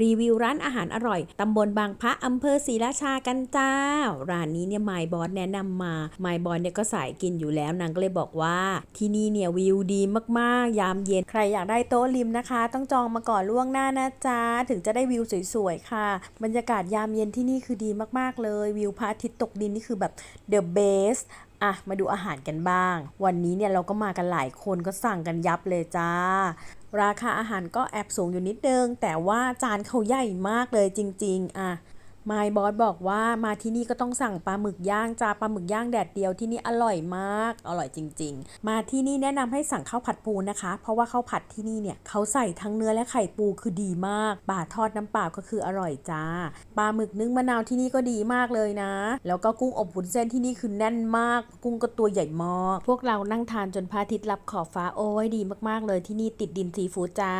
รีวิวร้านอาหารอร่อย ตำบลบางพระอำเภอศรีราชากันจ้า ร้านนี้เนี่ยไมบอสแนะนำมาไมบอสเนี่ยก็สายกินอยู่แล้วนางก็เลยบอกว่า ที่นี่เนี่ยวิวดีมากๆ ยามเย็นใครอยากได้โต๊ะริมนะคะ ต้องจองมาก่อนล่วงหน้านะจ๊ะถึงจะได้วิวสวยๆค่ะ บรรยากาศยามเย็นที่นี่คือดีมากๆเลย วิวพระอาทิตย์ตกดินนี่คือแบบ the best อะมาดูอาหารกันบ้าง วันนี้เนี่ยเราก็มากันหลายคนก็สั่งกันยับเลยจ้า ราคาอาหารก็แอบสูงอยู่นิดนึง แต่ว่าจานเขาใหญ่มากเลยจริง ๆ อะ มายบอสบอกว่ามาที่นี่ก็ต้องสั่งปลาหมึกย่างจ้าปลาหมึกย่างแดดเดียวที่นี่อร่อยมาก อร่อยจริง ๆ มาที่นี่แนะนำให้สั่งข้าวผัดปูนะคะ เพราะว่าข้าวผัดที่นี่เนี่ยเขาใส่ทั้งเนื้อและไข่ปูคือดีมากปลาทอดน้ำเปล่าก็คืออร่อยจ้าปลาหมึกนึ่งมะนาวที่นี่ก็ดีมากเลยนะ แล้วก็กุ้งอบวุ้นเส้นที่นี่คือแน่นมาก กุ้งก็ตัวใหญ่มากพวกเรานั่งทานจนพระอาทิตย์รับขอบฟ้าโอ้ยดีมากๆเลยที่นี่ติดดินซีฟู้ดจ้า